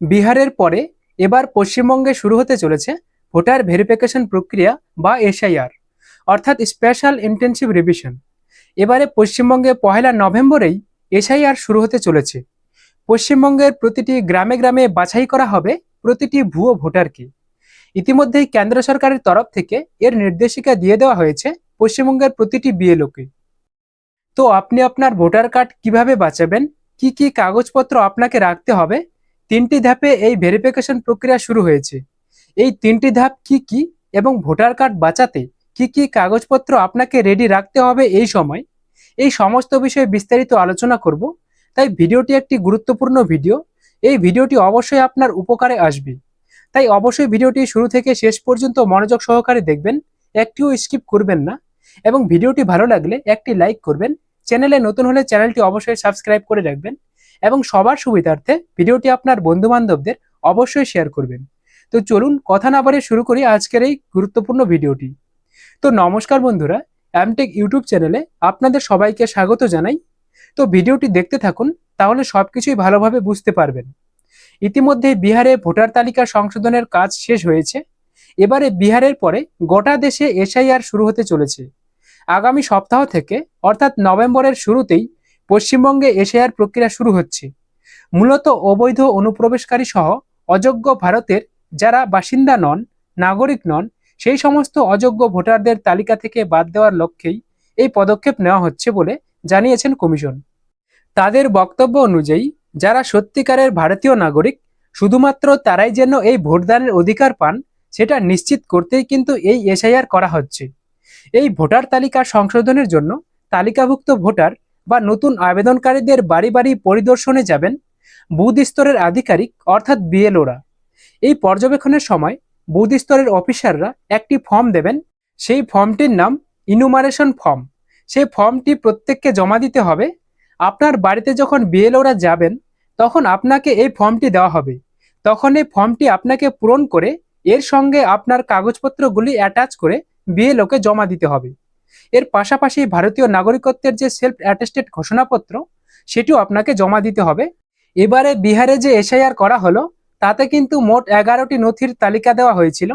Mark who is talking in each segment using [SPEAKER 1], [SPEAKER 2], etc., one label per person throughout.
[SPEAKER 1] বিহারের পরে এবার পশ্চিমবঙ্গে শুরু হতে চলেছে ভোটার ভেরিফিকেশন প্রক্রিয়া বা এসআইআর, অর্থাৎ স্পেশাল ইন্টেনসিভ রিভিশন। এবারে পশ্চিমবঙ্গে পহেলা নভেম্বরেই এসআইআর শুরু হতে চলেছে। পশ্চিমবঙ্গের প্রতিটি গ্রামে গ্রামে বাছাই করা হবে প্রতিটি ভুয়ো ভোটারকে। ইতিমধ্যেই কেন্দ্র সরকারের তরফ থেকে এর নির্দেশিকা দিয়ে দেওয়া হয়েছে পশ্চিমবঙ্গের প্রতিটি বিএলওকে। তো আপনি আপনার ভোটার কার্ড কীভাবে বাঁচাবেন? কি কি কাগজপত্র আপনাকে রাখতে হবে? তিনটি ধাপে এই ভেরিফিকেশন প্রক্রিয়া শুরু হয়েছে। এই তিনটি ধাপ কি কি এবং ভোটার কার্ড বাঁচাতে কি কি কাগজপত্র আপনাকে রেডি রাখতে হবে এই সময়? এই সমস্ত বিষয়ে বিস্তারিত আলোচনা করব। তাই ভিডিওটি একটি গুরুত্বপূর্ণ ভিডিও। এই ভিডিওটি অবশ্যই আপনার উপকারে আসবে। তাই অবশ্যই ভিডিওটি শুরু থেকে শেষ পর্যন্ত মনোযোগ সহকারে দেখবেন, একটিও স্কিপ করবেন না এবং ভিডিওটি ভালো লাগলে একটি লাইক করবেন। চ্যানেলে নতুন হলে চ্যানেলটি অবশ্যই সাবস্ক্রাইব করে রাখবেন। এবং সবার সুবিধার্থে ভিডিওটি আপনার বন্ধু বান্ধবদের অবশ্যই শেয়ার করবেন। তো চলুন কথা না বাড়িয়ে শুরু করি আজকের এই গুরুত্বপূর্ণ ভিডিওটি। তো নমস্কার বন্ধুরা অ্যামটেক ইউটিউব চ্যানেলে আপনাদের সবাইকে স্বাগত জানাই। তো ভিডিওটি দেখতে থাকুন, তাহলে সব কিছুই ভালোভাবে বুঝতে পারবেন। ইতিমধ্যে বিহারে ভোটার তালিকা সংশোধনের কাজ শেষ হয়েছে। এবারে বিহারের পরে গোটা দেশে এসআইআর শুরু হতে চলেছে। আগামী সপ্তাহ থেকে, অর্থাৎ নভেম্বরের শুরুতেই পশ্চিমবঙ্গে এশিয়ার প্রক্রিয়া শুরু হচ্ছে। মূলত অবৈধ অনুপ্রবেশকারী সহ অযোগ্য ভারতের যারা বাসিন্দা নন, নাগরিক নন, সেই সমস্ত অযোগ্য ভোটারদের তালিকা থেকে বাদ দেওয়ার লক্ষ্যেই এই পদক্ষেপ নেওয়া হচ্ছে বলে জানিয়েছেন কমিশন। তাদের বক্তব্য অনুযায়ী, যারা সত্যিকারের ভারতীয় নাগরিক, শুধুমাত্র তারাই যেন এই ভোটদানের অধিকার পান, সেটা নিশ্চিত করতেই কিন্তু এই এসআইআর করা হচ্ছে। এই ভোটার তালিকা সংশোধনের জন্য তালিকাভুক্ত ভোটার বা নতুন আবেদনকারীদের বাড়ি বাড়ি পরিদর্শনে যাবেন বুথ স্তরের আধিকারিক, অর্থাৎ বিএলওরা। এই পর্যবেক্ষণের সময় বুথ স্তরের অফিসাররা একটি ফর্ম দেবেন। সেই ফর্মটির নাম ইনুমারেশন ফর্ম। সেই ফর্মটি প্রত্যেককে জমা দিতে হবে। আপনার বাড়িতে যখন বিএলওরা যাবেন, তখন আপনাকে এই ফর্মটি দেওয়া হবে। তখন এই ফর্মটি আপনাকে পূরণ করে এর সঙ্গে আপনার কাগজপত্রগুলি অ্যাটাচ করে বিএলওকে জমা দিতে হবে। এর পাশাপাশি ভারতীয় নাগরিকত্বের যে সেলফ অ্যাটেস্টেড ঘোষণাপত্র, সেটিও আপনাকে জমা দিতে হবে। এবারে বিহারে যে এসআইআর করা হলো, তাতে কিন্তু মোট এগারোটি নথির তালিকা দেওয়া হয়েছিল।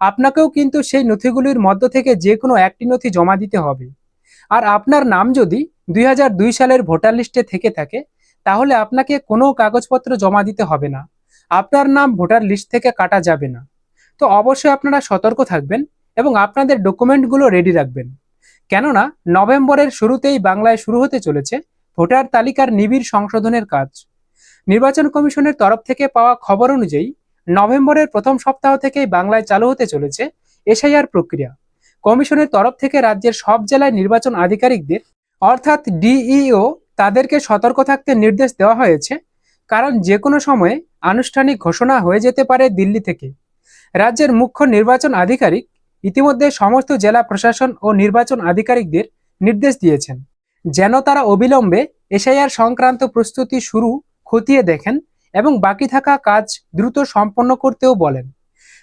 [SPEAKER 1] আপনাকেও কিন্তু সেই নথিগুলির মধ্য থেকে যে কোনো একটি নথি জমা দিতে হবে। আর আপনার নাম যদি দুই হাজার দুই সালের ভোটার লিস্টে থেকে থাকে, তাহলে আপনাকে কোনো কাগজপত্র জমা দিতে হবে না। আপনার নাম ভোটার লিস্ট থেকে কাটা যাবে না। তো অবশ্যই আপনারা সতর্ক থাকবেন এবং আপনাদের ডকুমেন্টগুলো রেডি রাখবেন। কেননা নভেম্বরের শুরুতেই বাংলায় শুরু হতে চলেছে ভোটার তালিকার নিবিড় সংশোধনের কাজ। নির্বাচন কমিশনের তরফ থেকে পাওয়া খবর অনুযায়ী নভেম্বরের প্রথম সপ্তাহ থেকেই বাংলায় চালু হতে চলেছে এসআইআর প্রক্রিয়া। কমিশনের তরফ থেকে রাজ্যের সব জেলায় নির্বাচন আধিকারিকদের, অর্থাৎ ডিইও, তাদেরকে সতর্ক থাকতে নির্দেশ দেওয়া হয়েছে, কারণ যে কোনো সময়ে আনুষ্ঠানিক ঘোষণা হয়ে যেতে পারে দিল্লি থেকে। রাজ্যের মুখ্য নির্বাচন আধিকারিক ইতিমধ্যে সমস্ত জেলা প্রশাসন ও নির্বাচন আধিকারিকদের নির্দেশ দিয়েছেন। যেন তারা অবিলম্বে এসআইআর সংক্রান্ত প্রস্তুতি শুরু খতিয়ে দেখেন এবং বাকি থাকা কাজ দ্রুত সম্পন্ন করতেও বলেন।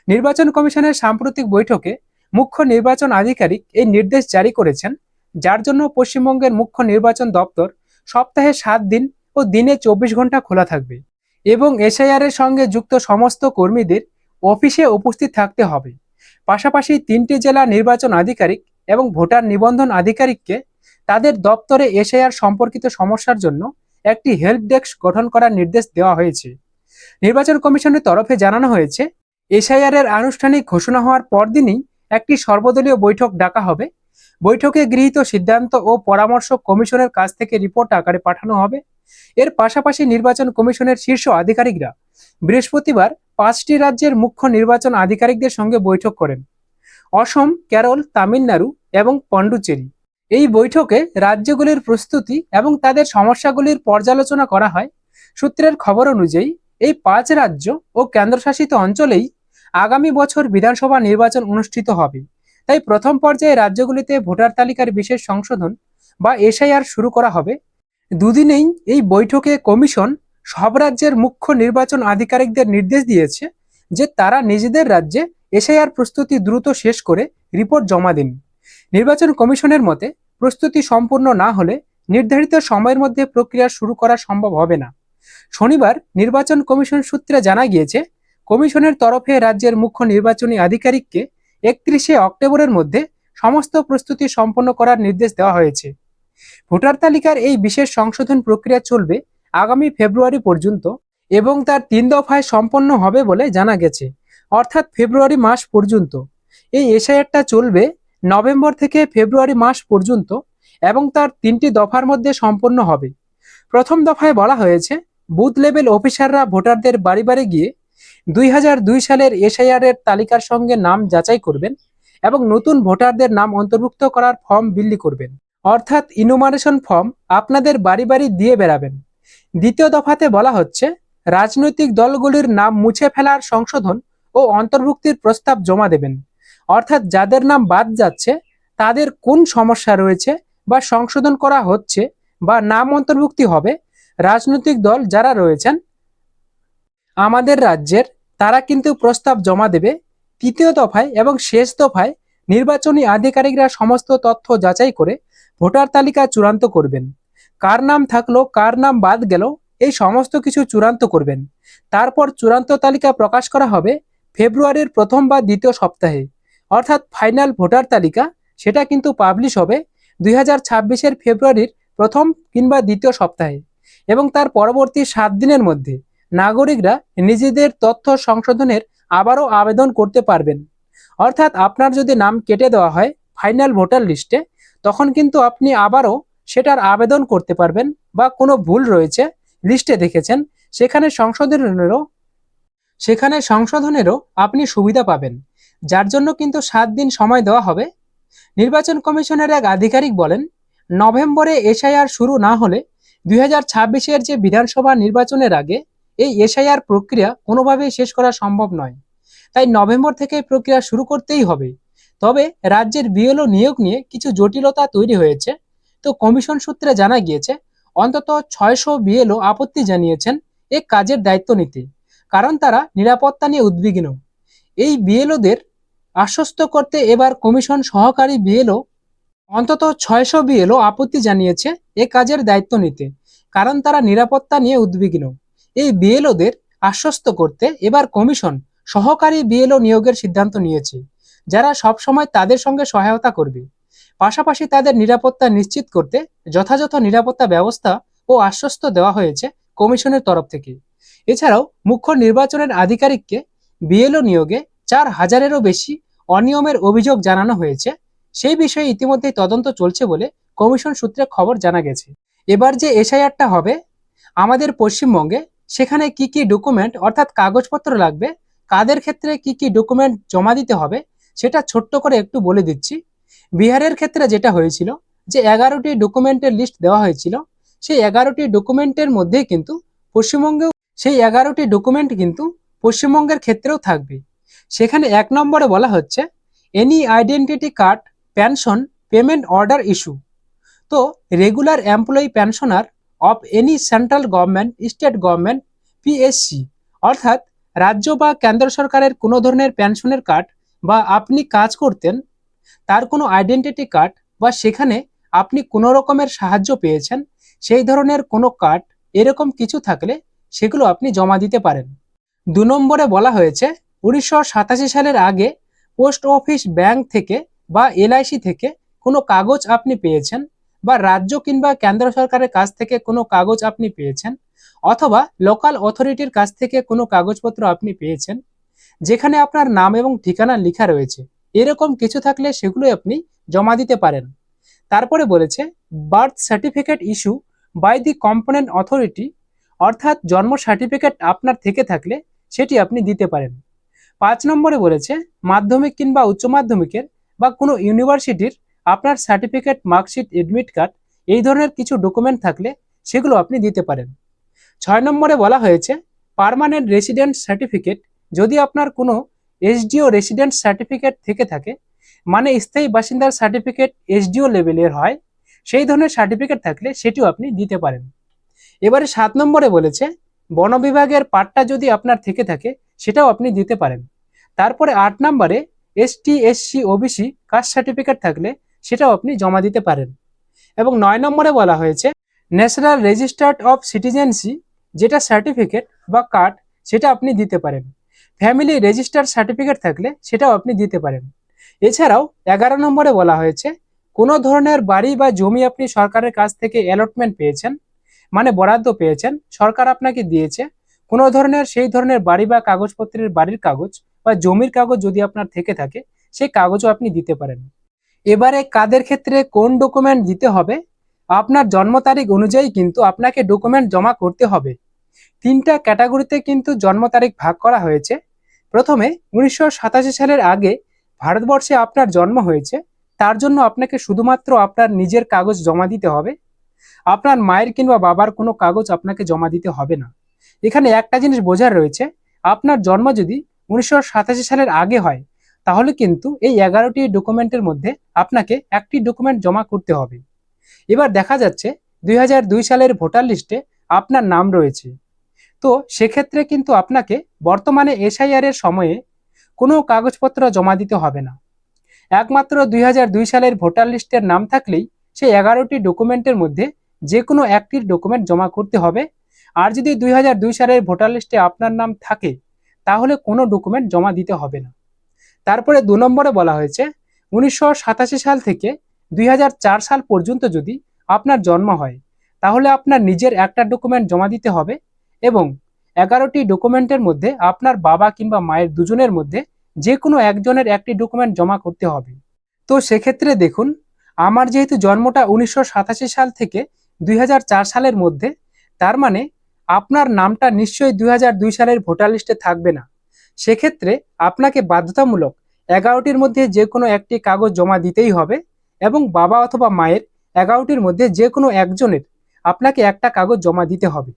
[SPEAKER 1] নির্বাচন কমিশনের সাম্প্রতিক বৈঠকে মুখ্য নির্বাচন আধিকারিক এই নির্দেশ জারি করেছেন, যার জন্য পশ্চিমবঙ্গের মুখ্য নির্বাচন দপ্তর সপ্তাহে সাত দিন ও দিনে চব্বিশ ঘণ্টা খোলা থাকবে এবং এসআইআর এর সঙ্গে যুক্ত সমস্ত কর্মীদের অফিসে উপস্থিত থাকতে হবে। পাশাপাশি তিনটি জেলা নির্বাচন আধিকারিক এবং ভোটার নিবন্ধন আধিকারিককে তাদের দপ্তরে এসআইআর সম্পর্কিত সমস্যার জন্য একটি হেল্প ডেস্ক গঠন করার নির্দেশ দেওয়া হয়েছে। নির্বাচন কমিশনের তরফে জানানো হয়েছে এর আনুষ্ঠানিক ঘোষণা হওয়ার পরদিনই একটি সর্বদলীয় বৈঠক ডাকা হবে। বৈঠকে গৃহীত সিদ্ধান্ত ও পরামর্শ কমিশনের কাছ থেকে রিপোর্ট আকারে পাঠানো হবে। এর পাশাপাশি নির্বাচন কমিশনের শীর্ষ আধিকারিকরা বৃহস্পতিবার পাঁচটি রাজ্যের মুখ্য নির্বাচন আধিকারিকদের সঙ্গে বৈঠক করেন। অসম, কেরল, তামিলনাড়ু এবং পন্ডুচেরি। এই বৈঠকে রাজ্যগুলির প্রস্তুতি এবং তাদের সমস্যাগুলির পর্যালোচনা করা হয়। সূত্রের খবর অনুযায়ী, এই পাঁচ রাজ্য ও কেন্দ্রশাসিত অঞ্চলেই আগামী বছর বিধানসভা নির্বাচন অনুষ্ঠিত হবে। তাই প্রথম পর্যায়ে রাজ্যগুলিতে ভোটার তালিকার বিশেষ সংশোধন বা এসআইআর শুরু করা হবে। দুদিনেই এই বৈঠকে কমিশন সব রাজ্যের মুখ্য নির্বাচন আধিকারিকদের নির্দেশ দিয়েছে যে তারা নিজেদের রাজ্যে এসআইআর প্রস্তুতি দ্রুত শেষ করে রিপোর্ট জমা দিন। নির্বাচন কমিশনের মতে, প্রস্তুতি সম্পূর্ণ না হলে নির্ধারিত সময়ের মধ্যে প্রক্রিয়া শুরু করা সম্ভব হবে না। শনিবার নির্বাচন কমিশন সূত্রে জানা গিয়েছে, কমিশনের তরফে রাজ্যের মুখ্য নির্বাচনী আধিকারিককে একত্রিশে অক্টোবরের মধ্যে সমস্ত প্রস্তুতি সম্পন্ন করার নির্দেশ দেওয়া হয়েছে। ভোটার তালিকার এই বিশেষ সংশোধন প্রক্রিয়া চলবে আগামী ফেব্রুয়ারি পর্যন্ত এবং তার তিন দফায় সম্পন্ন হবে বলে জানা গেছে, অর্থাৎ ফেব্রুয়ারি মাস পর্যন্ত। এই এসআইআরটা চলবে নভেম্বর থেকে ফেব্রুয়ারি মাস পর্যন্ত এবং তার তিনটি দফার মধ্যে সম্পন্ন হবে। প্রথম দফায় বলা হয়েছে, বুথ লেভেল অফিসাররা ভোটারদের বাড়ি বাড়ি গিয়ে দুই দুই সালের এসআইআর এর তালিকার সঙ্গে নাম যাচাই করবেন এবং নতুন ভোটারদের নাম অন্তর্ভুক্ত করার ফর্ম বিলি করবেন। অর্থাৎ ইনোমারেশন ফর্ম আপনাদের বাড়ি বাড়ি দিয়ে বেড়াবেন। দ্বিতীয় দফাতে বলা হচ্ছে, রাজনৈতিক দলগুলির নাম মুছে ফেলার সংশোধন ও অন্তর্ভুক্তির প্রস্তাব জমা দেবেন। অর্থাৎ যাদের নাম বাদ যাচ্ছে, তাদের কোন সমস্যা রয়েছে বা সংশোধন করা হচ্ছে বা নাম অন্তর্ভুক্তি হবে, রাজনৈতিক দল যারা রয়েছেন, আমাদের রাজ্যের, তারা কিন্তু প্রস্তাব জমা দেবে। তৃতীয় দফায় এবং শেষ দফায় নির্বাচনী আধিকারিকরা সমস্ত তথ্য যাচাই করে ভোটার তালিকা চূড়ান্ত করবেন। কার নাম থাকল, কার নাম বাদ গেল, এই সমস্ত কিছু চূড়ান্ত করবেন। তারপর চূড়ান্ত তালিকা প্রকাশ করা হবে ফেব্রুয়ারির প্রথম বা দ্বিতীয় সপ্তাহে। অর্থাৎ ফাইনাল ভোটার তালিকা, সেটা কিন্তু পাবলিশ হবে দুই হাজার ছাব্বিশের ফেব্রুয়ারির প্রথম কিংবা দ্বিতীয় সপ্তাহে এবং তার পরবর্তী সাত দিনের মধ্যে নাগরিকরা নিজেদের তথ্য সংশোধনের আবারও আবেদন করতে পারবেন। অর্থাৎ আপনার যদি নাম কেটে দেওয়া হয় ফাইনাল ভোটার লিস্টে তখন কিন্তু আপনি আবারও সেটার আবেদন করতে পারবেন বা কোনো ভুল রয়েছে লিস্টে দেখেছেন, সেখানে সংশোধনেরও সেখানে সংশোধনেরও আপনি সুবিধা পাবেন। যার জন্য কিন্তু সাত দিন সময় দেওয়া হবে। নির্বাচন কমিশনের এক আধিকারিক বলেন, নভেম্বরে এসআইআর শুরু না হলে দুই হাজার ছাব্বিশের যে বিধানসভা নির্বাচনের আগে এই এসআইআর প্রক্রিয়া কোনোভাবেই শেষ করা সম্ভব নয়। তাই নভেম্বর থেকে প্রক্রিয়া শুরু করতেই হবে। তবে রাজ্যের বিএলও নিয়োগ নিয়ে কিছু জটিলতা তৈরি হয়েছে। তো কমিশন সূত্রে জানা গিয়েছে, অন্তত ছয়শো বিএলও আপত্তি জানিয়েছেন এ কাজের দায়িত্ব নিতে, কারণ তারা নিরাপত্তা নিয়ে উদ্বিগ্ন। এই বিএলওদের আশ্বস্ত করতে এবার কমিশন সহকারী বিএলও অন্তত ছয়শো বিএলও আপত্তি জানিয়েছে এ কাজের দায়িত্ব নিতে, কারণ তারা নিরাপত্তা নিয়ে উদ্বিগ্ন। এই বিএলওদের আশ্বস্ত করতে এবার কমিশন সহকারী বিএলও নিয়োগের সিদ্ধান্ত নিয়েছে। যারা সবসময় তাদের সঙ্গে সহায়তা করবে। পাশাপাশি তাদের নিরাপত্তা নিশ্চিত করতে যথাযথ নিরাপত্তা ব্যবস্থা ও আশ্বস্ত দেওয়া হয়েছে কমিশনের তরফ থেকে। এছাড়াও মুখ্য নির্বাচনের আধিকারিককে বিএলও নিয়োগে চার হাজারেরও বেশি অনিয়মের অভিযোগ জানানো হয়েছে। সেই বিষয়ে ইতিমধ্যেই তদন্ত চলছে বলে কমিশন সূত্রে খবর জানা গেছে। এবার যে এসআইআরটা হবে, আমাদের পশ্চিমবঙ্গে সেখানে কি কি ডকুমেন্ট, অর্থাৎ কাগজপত্র লাগবে, কাদের ক্ষেত্রে কি কি ডকুমেন্ট জমা দিতে হবে সেটা ছোট্ট করে একটু বলে দিচ্ছি। বিহারের ক্ষেত্রে যেটা হয়েছিল, যে এগারোটি ডকুমেন্টের লিস্ট দেওয়া হয়েছিল, সেই এগারোটি ডকুমেন্টের মধ্যে কিন্তু পশ্চিমবঙ্গেও, সেই এগারোটি ডকুমেন্ট কিন্তু পশ্চিমবঙ্গের ক্ষেত্রেও থাকবে। সেখানে এক নম্বরে বলা হচ্ছে any identity card pension payment order issue তো regular employee pensioner of any central government state government PSC অর্থাৎ রাজ্য বা কেন্দ্র সরকারের কোনো ধরনের পেনশনের কার্ড বা আপনি কাজ করতেন, তার কোনো আইডেন্টিটি কার্ড বা সেখানে আপনি কোনো রকমের সাহায্য পেয়েছেন, সেই ধরনের কোনো কার্ড এরকম কিছু থাকলে সেগুলো আপনি জমা দিতে পারেন। দু নম্বরে বলা হয়েছে, উনিশশো সাতাশি সালের আগে পোস্ট অফিস ব্যাংক থেকে বা এলআইসি থেকে কোনো কাগজ আপনি পেয়েছেন বা রাজ্য কিংবা কেন্দ্র সরকারের কাছ থেকে কোনো কাগজ আপনি পেয়েছেন অথবা লোকাল অথরিটির কাছ থেকে কোনো কাগজপত্র আপনি পেয়েছেন? যেখানে আপনার নাম এবং ঠিকানা লেখা রয়েছে। এরকম কিছু থাকলে সেগুলো আপনি জমা দিতে পারেন। তারপরে বলেছে birth certificate issue by the component authority অর্থাৎ জন্ম সার্টিফিকেট আপনার থেকে থাকলে সেটি আপনি দিতে পারেন। পাঁচ নম্বরে বলেছে, মাধ্যমিক কিংবা উচ্চ মাধ্যমিকের বা কোনো ইউনিভার্সিটির আপনার সার্টিফিকেট মার্কশিট এডমিট কার্ড এই ধরনের কিছু ডকুমেন্ট থাকলে সেগুলো আপনি দিতে পারেন। ছয় নম্বরে বলা হয়েছে পার্মানেন্ট রেসিডেন্ট সার্টিফিকেট যদি আপনার কোনো এসডিও রেসিডেন্ট সার্টিফিকেট থেকে থাকে মানে স্থায়ী বাসিন্দার সার্টিফিকেট এসডিও লেভেলের হয়, সেই ধরনের সার্টিফিকেট থাকলে সেটিও আপনি দিতে পারেন। এবারে সাত নম্বরে বলেছে, বন বিভাগের পাট্টা যদি আপনার থেকে থাকে, সেটাও আপনি দিতে পারেন। তারপরে আট নম্বরে ST SC OBC caste certificate থাকলে সেটাও আপনি জমা দিতে পারেন। এবং নয় নম্বরে বলা হয়েছে ন্যাশনাল রেজিস্টার্ড অফ সিটিজেন্সি যেটা সার্টিফিকেট বা কার্ড সেটা আপনি দিতে পারেন। ফ্যামিলি রেজিস্টার সার্টিফিকেট থাকলে সেটাও আপনি দিতে পারেন। এছাড়াও এগারো নম্বরে বলা হয়েছে, কোনো ধরনের বাড়ি বা জমি আপনি সরকারের কাছ থেকে অ্যালটমেন্ট পেয়েছেন মানে বরাদ্দ পেয়েছেন, সরকার আপনাকে দিয়েছে, কোনো ধরনের সেই ধরনের বাড়ি বা কাগজপত্রের বাড়ির কাগজ বা জমির কাগজ যদি আপনার থেকে থাকে, সেই কাগজও আপনি দিতে পারেন। এবারে কাদের ক্ষেত্রে কোন ডকুমেন্ট দিতে হবে, আপনার জন্ম তারিখ অনুযায়ী কিন্তু আপনাকে ডকুমেন্ট জমা করতে হবে। তিনটা ক্যাটাগরিতে কিন্তু জন্ম তারিখ ভাগ করা হয়েছে প্রথমে উনিশশো সাতাশি সালের আগে ভারতবর্ষে আপনার জন্ম হয়েছে, তার জন্য আপনাকে শুধুমাত্র আপনার নিজের কাগজ জমা দিতে হবে। আপনার মায়ের কিংবা বাবার কোনো কাগজ আপনাকে জমা দিতে হবে না। এখানে একটা জিনিস বোঝার রয়েছে, আপনার জন্ম যদি উনিশশো সাতাশি সালের আগে হয়, তাহলে কিন্তু এই এগারোটি ডকুমেন্টের মধ্যে আপনাকে একটি ডকুমেন্ট জমা করতে হবে। এবার দেখা যাচ্ছে, দুই হাজার দুই সালের ভোটার লিস্টে আপনার নাম রয়েছে। তো সেক্ষেত্রে কিন্তু আপনাকে বর্তমানে এসআইআর এর সময়ে কোনো কাগজপত্র জমা দিতে হবে না। একমাত্র দুই হাজার দুই সালের ভোটার লিস্টের নাম থাকলেই সেই এগারোটি ডকুমেন্টের মধ্যে যে কোনো একটির ডকুমেন্ট জমা করতে হবে। আর যদি দুই হাজার দুই সালের ভোটার লিস্টে আপনার নাম থাকে, তাহলে কোনো ডকুমেন্ট জমা দিতে হবে না। তারপরে দু নম্বরে বলা হয়েছে, উনিশশো সাতাশি সাল থেকে দুই হাজার চার সাল পর্যন্ত যদি আপনার জন্ম হয়, তাহলে আপনার নিজের একটা ডকুমেন্ট জমা দিতে হবে। এবং এগারোটি ডকুমেন্টের মধ্যে আপনার বাবা কিংবা মায়ের দুজনের মধ্যে যে কোনো একজনের একটি ডকুমেন্ট জমা করতে হবে। তো সেক্ষেত্রে দেখুন, আমার যেহেতু জন্মটা উনিশশো সাতাশি সাল থেকে দুই হাজার চার সালের মধ্যে, তার মানে আপনার নামটা নিশ্চয়ই দুই হাজার দুই সালের ভোটার লিস্টে থাকবে না। সেক্ষেত্রে আপনাকে বাধ্যতামূলক এগারোটির মধ্যে যে কোনো একটি কাগজ জমা দিতেই হবে এবং বাবা অথবা মায়ের এগারোটির মধ্যে যে কোনো একজনের আপনাকে একটা কাগজ জমা দিতে হবে।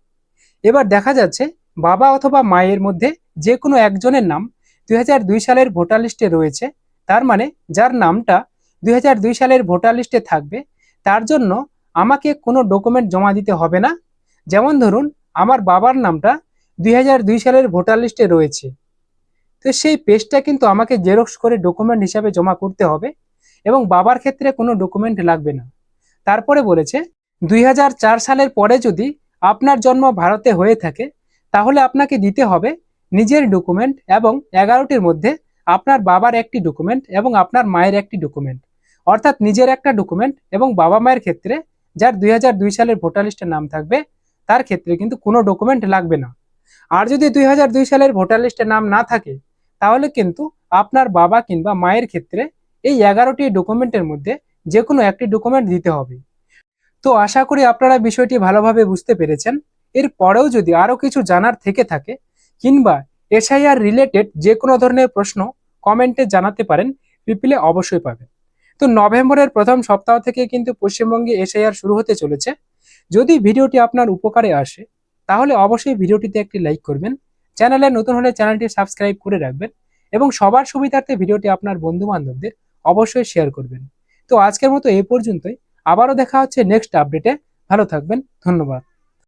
[SPEAKER 1] এবার দেখা যাচ্ছে বাবা অথবা মায়ের মধ্যে যে কোনো একজনের নাম দুই হাজার দুই সালের ভোটার লিস্টে রয়েছে। তার মানে যার নামটা দুই হাজার দুই সালের ভোটার লিস্টে থাকবে, তার জন্য আমাকে কোনো ডকুমেন্ট জমা দিতে হবে না। যেমন ধরুন, আমার বাবার নামটা দুই হাজার দুই সালের ভোটার লিস্টে রয়েছে। তো সেই পেজটা কিন্তু আমাকে জেরক্স করে ডকুমেন্ট হিসাবে জমা করতে হবে এবং বাবার ক্ষেত্রে কোনো ডকুমেন্ট লাগবে না। তারপরে বলেছে, দুই হাজার চার সালের পরে যদি আপনার জন্ম ভারতে হয়ে থাকে, তাহলে আপনাকে দিতে হবে নিজের ডকুমেন্ট এবং এগারোটির মধ্যে আপনার বাবার একটি ডকুমেন্ট এবং আপনার মায়ের একটি ডকুমেন্ট। অর্থাৎ নিজের একটা ডকুমেন্ট এবং বাবা মায়ের ক্ষেত্রে যার দুই হাজার দুই সালের ভোটার লিস্টের নাম থাকবে, তার ক্ষেত্রে কিন্তু কোনো ডকুমেন্ট লাগবে না। আর যদি দুই হাজার দুই সালের ভোটার লিস্টে নাম না থাকে, তাহলে কিন্তু আপনার বাবা কিংবা মায়ের ক্ষেত্রে এই এগারোটি ডকুমেন্টের মধ্যে যে কোনো একটি ডকুমেন্ট দিতে হবে। তো আশা করি আপনারা বিষয়টি ভালোভাবে বুঝতে পেরেছেন। এর পরেও যদি আরও কিছু জানার থেকে থাকে, কিংবা এসআইআর রিলেটেড যে কোনো ধরনের প্রশ্ন কমেন্টে জানাতে পারেন, রিপ্লে অবশ্যই পাবেন। তো নভেম্বরের প্রথম সপ্তাহ থেকে কিন্তু পশ্চিমবঙ্গে এসআইআর শুরু হতে চলেছে। যদি ভিডিওটি আপনার উপকারে আসে, তাহলে অবশ্যই ভিডিওটিতে একটি লাইক করবেন, চ্যানেলে নতুন হলে চ্যানেলটি সাবস্ক্রাইব করে রাখবেন, এবং সবার সুবিধার্থে ভিডিওটি আপনার বন্ধু বান্ধবদের অবশ্যই শেয়ার করবেন। তো আজকের মতো এ পর্যন্তই। আবারও দেখা হচ্ছে নেক্সট আপডেটে ভালো থাকবেন ধন্যবাদ।